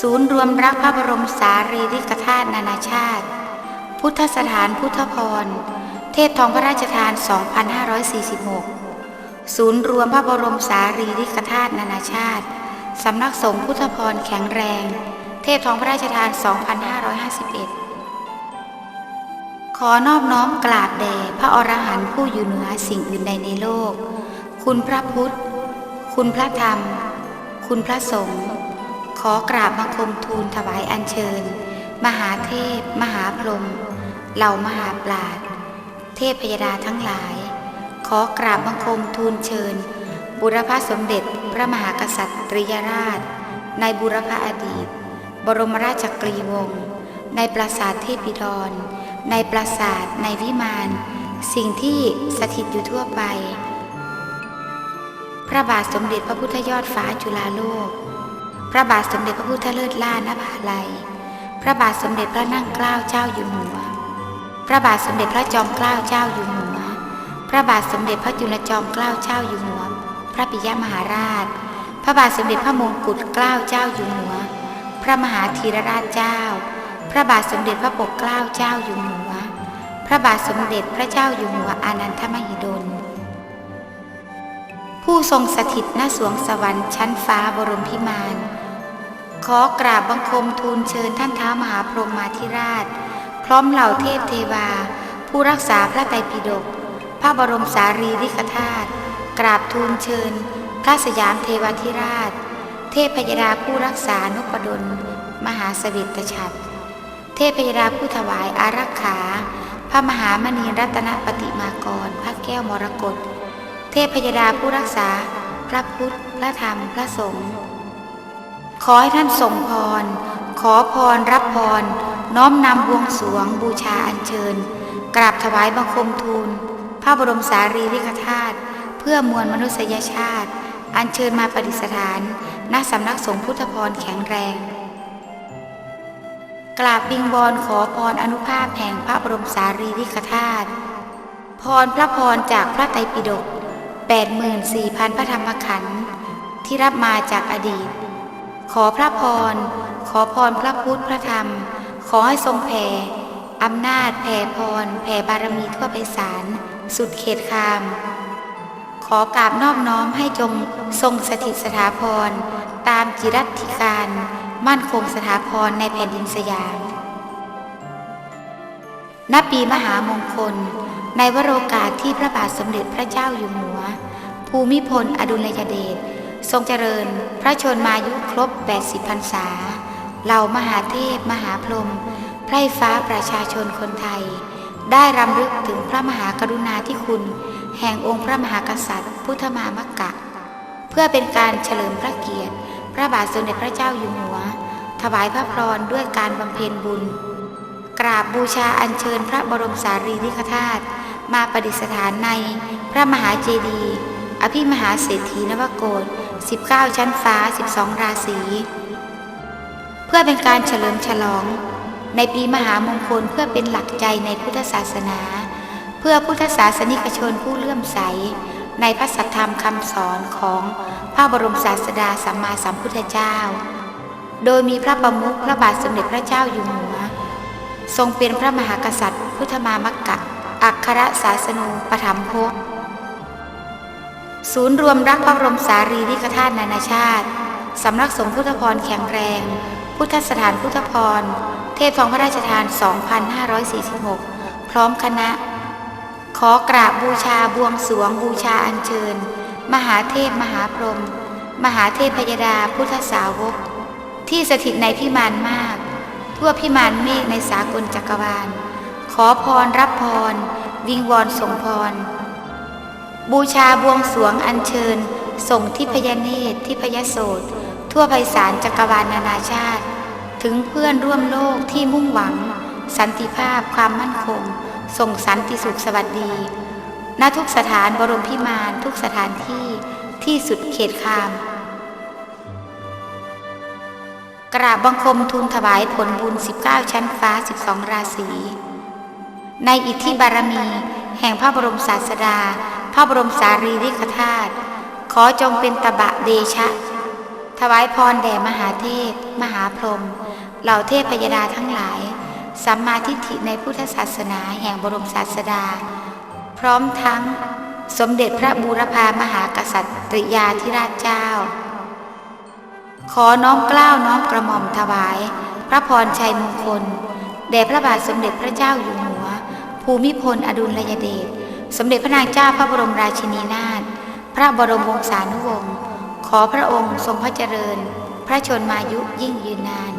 ศูนย์รวมรักพระบรมสารีริกธาตุนานาชาติ พุทธสถานพุทธพร เทพทองพระราชทาน 2546 ศูนย์รวมพระบรมสารีริกธาตุนานาชาติ สำนักสงฆ์พุทธพรแข็งแรง เทพทองพระราชทาน 2551 ขอนอบน้อมกราบแด่พระอรหันต์ผู้อยู่เหนือสิ่งอื่นใดในโลก คุณพระพุทธ คุณพระธรรม คุณพระสงฆ์ ขอกราบบังคมทูลถวายอัญเชิญ มหาเทพ มหาพรหมเหล่ามหาปราชเทพพยดาทั้งหลาย ขอกราบบังคมทูลเชิญ บุรพสมเด็จพระมหากษัตริยราช ในบุรพอดีต บรมราชกรีวงศ์ในปราสาทเทพิดร ในปราสาทในวิมาน สิ่งที่สถิตอยู่ทั่วไป พระบาทสมเด็จพระพุทธยอดฟ้าจุฬาโลก ระบาทสมเด็จพระพุทธเลิศล่านภาลัย พระบาทสมเด็จพระนั่งเกล้าเจ้าอยู่หัว พระบาทสมเด็จพระจอมเกล้าเจ้าอยู่หัว พระบาทสมเด็จพระจุลจอมเกล้าเจ้าอยู่หัว พระปิยมหาราช พระบาทสมเด็จพระมงกุฎเกล้าเจ้าอยู่หัว พระมหาธีรราชเจ้า พระบาทสมเด็จพระปกเกล้าเจ้าอยู่หัว พระบาทสมเด็จพระเจ้าอยู่หัวอานันทมหิดลผู้ทรงสถิตณสวงสวรรค์ชั้นฟ้าบรมพิมาน ขอกราบบังคมทูลเชิญท่านท้ามหาพรหมาธิราช พร้อมเหล่าเทพเทวา ผู้รักษาพระไตรปิฎกพระบรมสารีริกธาตุกราบทูลเชิญ พระสยามเทวาธิราช เทพพยดาผู้รักษานุปดลมหาสวิตฉัตรเทพพยดาผู้ถวายอารักขา พระมหามณีรัตนปฏิมากร พระแก้วมรกตเทพพยดาผู้รักษา พระพุทธ พระธรรม พระสงฆ์ ขอให้ท่านทรงพร ขอพรรับพร น้อมนำบวงสรวงบูชาอัญเชิญ กราบถวายบังคมทูล พระบรมสารีริกธาตุเพื่อมวลมนุษยชาติ อัญเชิญมาประดิษฐานณสำนักสงฆ์พุทธพรแข็งแรง กราบบิงบอนขอพรอนุภาพแห่งพระบรมสารีริกธาตุพรพระพรจากพระไตรปิฎก84,000 พระธรรมขันธ์ที่รับมาจากอดีต ขอพระพร ขอพรพระพุทธพระธรรม ขอให้ทรงแผ่อำนาจแผ่พร แผ่บารมีทั่วไปสาร สุดเขตคาม ขอกราบนอบน้อมให้จงทรงสถิตสถาพร ตามจิรัติการ มั่นคงสถาพรในแผ่นดินสยามณปีมหามงคล ในวโรกาสที่พระบาทสมเด็จพระเจ้าอยู่หัว ภูมิพลอดุลยเดช ทรงเจริญพระชนมายุครบ 80พรรษา เหล่ามหาเทพมหาพรหมไพร่ฟ้าประชาชนคนไทย ได้รำลึกถึงพระมหากรุณาธิคุณ แห่งองค์พระมหากษัตริย์ พุทธมามกะ เพื่อเป็นการเฉลิมพระเกียรติ พระบาทสมเด็จพระเจ้าอยู่หัว ถวายพระพรด้วยการบำเพ็ญบุญ กราบบูชาอัญเชิญพระบรมสารีริกธาตุมาประดิษฐานในพระมหาเจดีย์ ภิมหาเศรษฐีนวโกศ19 ชั้นฟ้า 12 ราศี เพื่อเป็นการเฉลิมฉลอง ในปีมหามงคลเพื่อเป็นหลักใจในพุทธศาสนา เพื่อพุทธศาสนิกชนผู้เลื่อมใส ในพระสัทธรรมคำสอนของพระบรมศาสดาสัมมาสัมพุทธเจ้า โดยมีพระประมุขพระบาทสมเด็จพระเจ้าอยู่หัว ทรงเป็นพระมหากษัตริย์ พุทธมามกะอัครศาสนูปถัมภก ศูนย์รวมรักพระบรมสารีริกธาตุนานาชาติ สำนักสงฆ์พุทธพรแข็งแรง พุทธสถานพุทธพร เทพทองพระราชทาน 2546 พร้อมคณะ ขอกราบบูชาบวงสรวงบูชาอัญเชิญ มหาเทพมหาพรหมมหาเทพพยดาพุทธสาวก ที่สถิตในพิมานมาก ทั่วพิมานเมฆในสากลจักรวาล ขอพรรับพร วิงวอนส่งพร บูชาบวงสรวงอัญเชิญ ส่งทิพยเนตรทิพยโสตทั่วไพศาลจักรวาลนานาชาติ ถึงเพื่อนร่วมโลกที่มุ่งหวัง สันติภาพความมั่นคง ส่งสันติสุขสวัสดี ณทุกสถานบรมพิมานทุกสถานที่ที่สุดเขตคาม กราบบังคมทูลถวายผลบุญ 19 ชั้นฟ้า 12 ราศีในอิทธิบารมี แห่งพระบรมศาสดา ระบรมสารีริกธาตุขอจงเป็นตบะเดชะ ถวายพรแด่มหาเทพ มหาพรหมเหล่าเทพพยดาทั้งหลาย สัมมาทิฏฐิในพุทธศาสนาแห่งบรมศาสดา พร้อมทั้งสมเด็จพระบูรพามหากษัตริยาธิราชเจ้า ขอน้อมกล้าวน้อมกระหม่อมถวาย พระพรชัยมงคลแด่พระบาทสมเด็จพระเจ้าอยู่หัว ภูมิพลอดุลยเดช สมเด็จพระนางเจ้าพระบรมราชินีนาถพระบรมวงศานุวงศ์ขอพระองค์ทรงพระเจริญ พระชนมายุยิ่งยืนนาน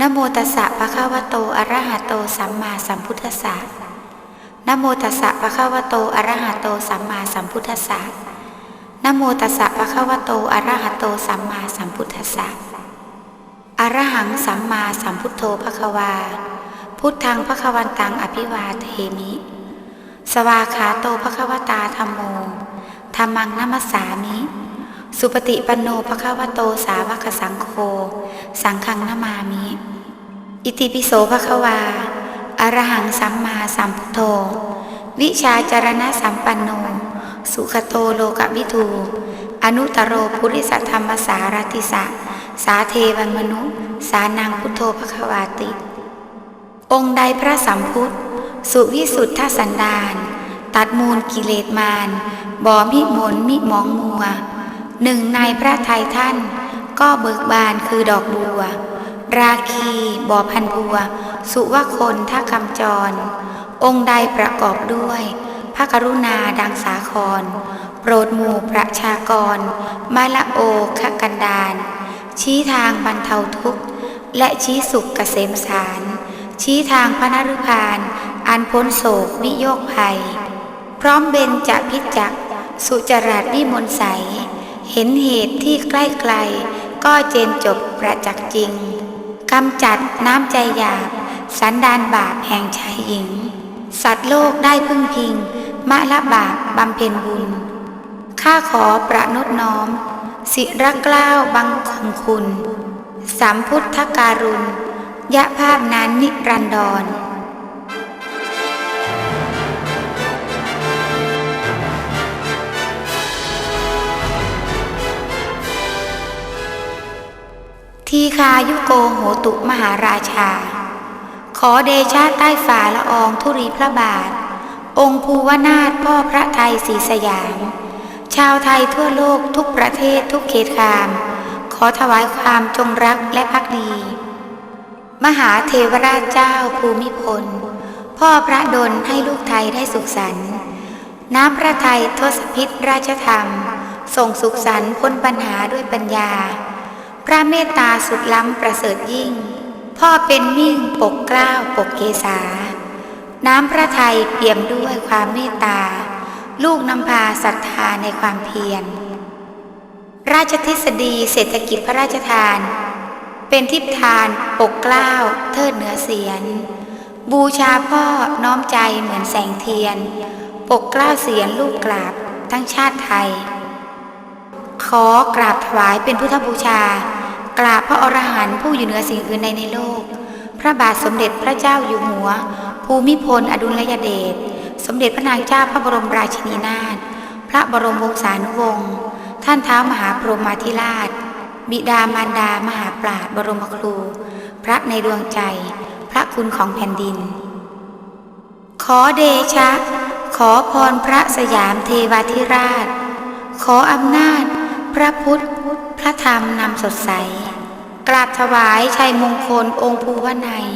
นะโมตัสสะภะคะวะโตอะระหะโตสัมมาสัมพุทธัสสะนะโมตัสสะภะคะวะโตอะระหะโตสัมมาสัมพุทธัสสะนะโมตัสสะภะคะวะโตอะระหะโตสัมมาสัมพุทธัสสะ อรหังสัมมาสัมพุทโธภะควา พุทธังภะควันตังอภิวาเทมิ สวาขาโตภะควตาธรรมโมธรรมังนัมสสามิ สุปฏิปันโนภะควโตสาวกสังโฆ สังฆังนามามิ อิติปิโสภะควา อรหังสัมมาสัมพุทโธ วิชาจารณะสัมปันโน สุขโตโลกวิทู อนุตโรปุริสธรรมสารติสะ สาเทวันมนุ สานังพุทโธภคะวาติ องค์ใดพระสัมพุทธ สุวิสุทธสันดานตัดมูลกิเลสมารบ่มิมนมิมองมัว หนึ่งในพระไทยท่าน ก็เบิกบานคือดอกบัว ราคีบ่อพันบัว สุวคนท่าคำจร องค์ใดประกอบด้วย พระกรุณาดังสาคร โปรดหมู่ประชากร มาละโอคกันดาน ชี้ทางบรรเทาทุกข์ และชี้สุขเกษมสาร ชี้ทางพระนรุพาน อันพ้นโศกวิโยคภัย พร้อมเบญจะพิจัก สุจรัตวิมลใส เห็นเหตุที่ใกล้ไกล ก็เจนจบประจักษ์จริงกำจัดน้ำใจหยาบ สันดานบาปแห่งชายหญิง สัตว์โลกได้พึ่งพิง มะละบาปบำเพ็ญบุญ ข้าขอประนดน้อม สิรักกล้าวบังคมคุณสัมพุทธการุณยะภาพนั้นนิรันดรทีคายุโกโหตุมหาราชา ขอเดชะใต้ฝ่าละอองธุรีพระบาท องค์ภูวนาถพ่อพระไทยศรีสยาม ชาวไทยทั่วโลกทุกประเทศทุกเขตขาม ขอถวายความจงรักและภักดี มหาเทวราชเจ้าภูมิพล พ่อพระดลให้ลูกไทยได้สุขสันต์น้ำพระไทยทศพิษราชธรรม ส่งสุขสันต์พ้นปัญหาด้วยปัญญา พระเมตตาสุดล้ำประเสริฐยิ่ง พ่อเป็นมิ่งปกเกล้าปกเกษา น้ำพระทัยเปี่ยมด้วยความเมตตา ลูกนำพาศรัทธาในความเพียร ราชทฤษฎีเศรษฐกิจพระราชทาน เป็นทิพทานปกเกล้าเทิดเหนือเสียน บูชาพ่อน้อมใจเหมือนแสงเทียน ปกเกล้าเสียนลูกกราบทั้งชาติไทย ขอกราบถวายเป็นพุทธบูชากราบพระอรหันต์ผู้อยู่เหนือสิ่งอื่นใดในโลก พระบาทสมเด็จพระเจ้าอยู่หัว ภูมิพลอดุลยเดช เด็จพระนางเจ้าพระบรมราชินีนาถพระบรมวงศานุวงศ์ท่านเท้ามหาพรหมาธิราช บิดามารดามหาปราชบรมครู พระในดวงใจ พระคุณของแผ่นดิน ขอเดชะ ขอพรพระสยามเทวาธิราช ขออำนาจ พระพุทธ พระธรรมนำสดใส กราบถวายชัยมงคลองค์ภูวนัย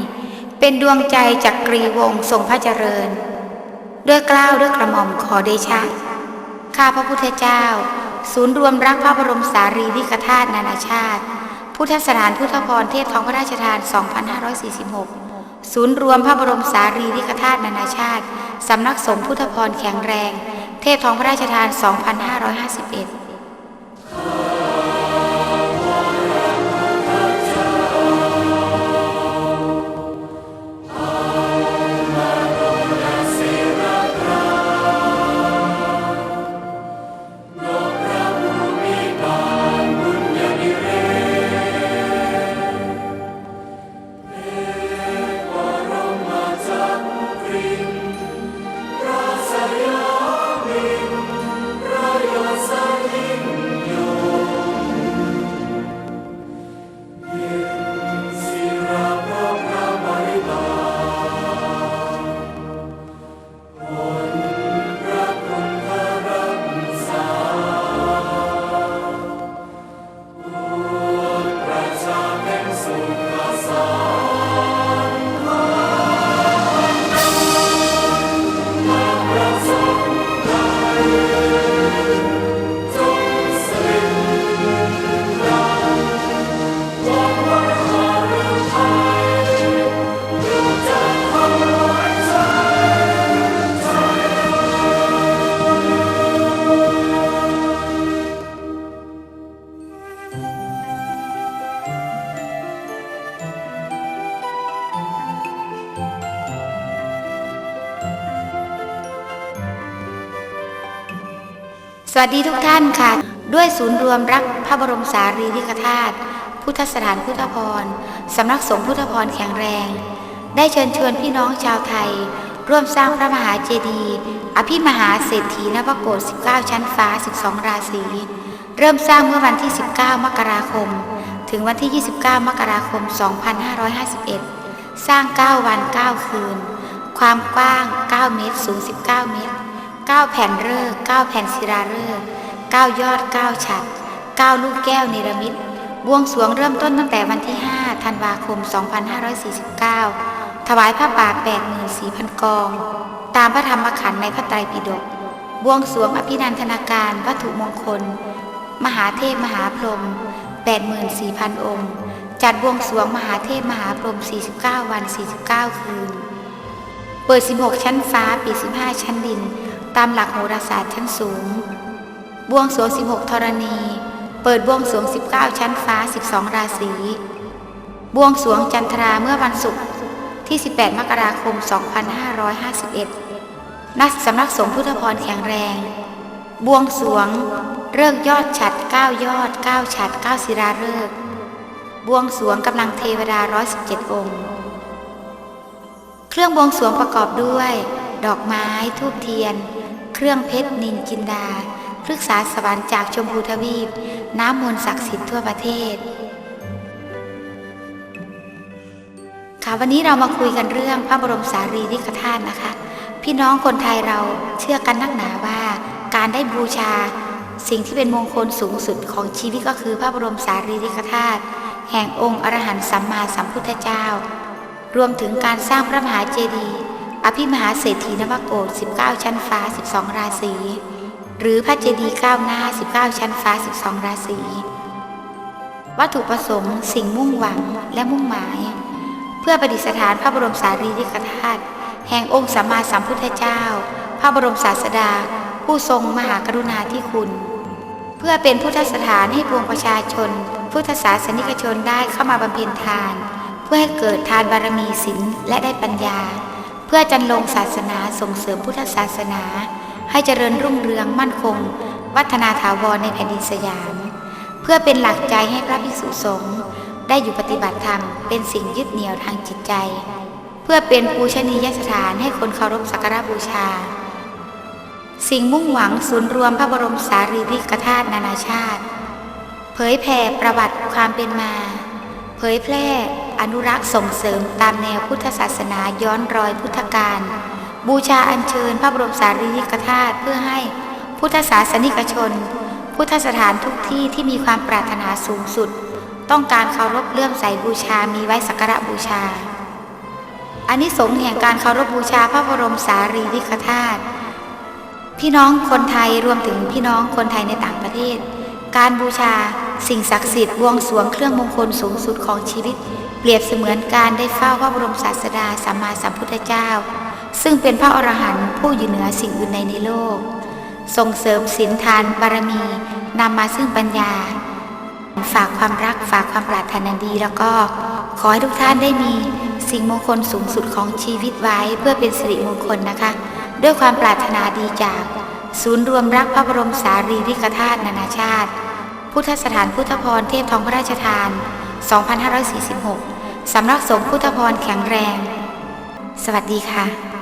เป็นดวงใจจักกรีวงศ์ทรงพระเจริญ ด้วยกล้าวด้วยกระหม่อมขอเดชะ ข้าพระพุทธเจ้า ศูนย์รวมรักพระบรมสารีริกธาตุนานาชาติ พุทธสถานพุทธพรเทพทองพระราชทาน 2546 ศูนย์รวมพระบรมสารีริกธาตุนานาชาติ สำนักสงฆ์พุทธพรแข็งแรง เทพทองพระราชทาน 2551 วัสดีทุกท่านค่ะ ด้วยศูนย์รวมรักพระบรมสารีริกธาตุพุทธสถานพุทธพรสำนักสงฆ์พุทธพรแข็งแรง ได้เชิญชวนพี่น้องชาวไทย ร่วมสร้างพระมหาเจดีย์อภิมหาเศรษฐีนวโกศ19 ชั้นฟ้า 12 ราศีเริ่มสร้างเมื่อวันที่ 19 มกราคม ถึงวันที่ 29 มกราคม 2551 สร้าง 9 วัน 9 คืน ความกว้าง 9 เมตรสูง 19 เมตร 9แผ่นเริกษ์9แผ่นศิลาฤกษ์9ยอด9ฉัด9ลูกแก้วเนรมิตบวงสวงเริ่มต้นตั้งแต่วันที่ 5 ธันวาคม 2549 ถวายผ้าป่า84,000 กอง ตามพระธรรมขันธ์ในพระไตรปิฎกบวงสวงอภินันทนาการวัตถุมงคล มหาเทพมหาพรหม84,000 องค์ จัดบวงสวงมหาเทพมหาพรหม49 วัน 49 คืน เปิด 16 ชั้นฟ้าปิด 15 ชั้นดิน ตามหลักโหราศาสตร์ชั้นสูง บวงสวง 16 ธรณี เปิดบวงสวง 19 ชั้นฟ้า 12 ราศี บวงสวงจันทราเมื่อวันศุกร์ที่ 18 มกราคม 2551นักสำนักสงฆ์พุทธพรแข็งแรง บวงสวง เริกษ์ยอดฉัด 9 ยอด 9 ฉัด 9 ศิลาฤกษ์บวงสวงกำลังเทวดา 117 องค์ เครื่องบวงสวงประกอบด้วย ดอกไม้ ทูบเทียน เครื่องเพชรนินจินดาพฤกษาสวรรค์จากชมพูทวีป น้ำมนต์ศักดิ์สิทธิ์ทั่วประเทศ ค่ะวันนี้เรามาคุยกันเรื่องพระบรมสารีริกธาตุนะคะ พี่น้องคนไทยเราเชื่อกันนักหนาว่า การได้บูชา สิ่งที่เป็นมงคลสูงสุดของชีวิตก็คือพระบรมสารีริกธาตุแห่งองค์อรหันต์สัมมาสัมพุทธเจ้า รวมถึงการสร้างพระมหาเจดีย์ อภิมหาเศรษฐีนวโกศ19 ชั้นฟ้า 12 ราศี หรือพระเจดีย์ก้าวหน้า 19 ชั้นฟ้า 12 ราศีวัตถุประสงค์สิ่งมุ่งหวังและมุ่งหมาย เพื่อประดิษฐานพระบรมสารีริกธาตุแห่งองค์สัมมาสัมพุทธเจ้า พระบรมศาสดา ผู้ทรงมหากรุณาธิคุณ เพื่อเป็นพุทธสถานให้ปวงประชาชน พุทธศาสนิกชนได้เข้ามาบำเพ็ญทาน เพื่อให้เกิดทานบารมีศีลและได้ปัญญา เพื่อจันลงศาสนาส่งเสริมพุทธศาสนา ให้เจริญรุ่งเรืองมั่นคง วัฒนาถาวรในแผ่นดินสยาม เพื่อเป็นหลักใจให้พระภิกษุสงฆ์ได้อยู่ปฏิบัติธรรมเป็นสิ่งยึดเหนี่ยวทางจิตใจ เพื่อเป็นปูชนียสถานให้คนเคารพสักการะบูชา สิ่งมุ่งหวังศูนย์รวมพระบรมสารีริกธาตุนานาชาติ เผยแผ่ประวัติความเป็นมา เผยแพร่ อนุรักษ์ส่งเสริมตามแนวพุทธศาสนาย้อนรอยพุทธกาลบูชาอัญเชิญพระบรมสารีริกธาตุเพื่อให้พุทธศาสนิกชน พุทธสถานทุกที่ที่มีความปรารถนาสูงสุด ต้องการเคารพเลื่อมใสบูชามีไว้สักการะบูชาอานิสงส์แห่งการเคารพบูชาพระบรมสารีริกธาตุพี่น้องคนไทยรวมถึงพี่น้องคนไทยในต่างประเทศ การบูชา สิ่งศักดิ์สิทธิ์บวงสรวงเครื่องมงคลสูงสุดของชีวิต เปรียบเสมือนการได้เฝ้าพระบรมศาสดาสัมมาสัมพุทธเจ้า ซึ่งเป็นพระอรหันต์ผู้อยู่เหนือสิ่งอื่นใดในโลก ส่งเสริมศีลทานบารมีนำมาซึ่งปัญญา ฝากความรักฝากความปรารถนาดีแล้วก็ขอให้ทุกท่านได้มีสิ่งมงคลสูงสุดของชีวิตไว้เพื่อเป็นสิริมงคลนะคะ ด้วยความปรารถนาดีจาก ศูนย์รวมรักพระบรมสารีริกธาตุนานาชาติ พุทธสถานพุทธพรเทพทองพระราชทาน 2546 สำนักสงฆ์พุทธพรแข็งแรง สวัสดีค่ะ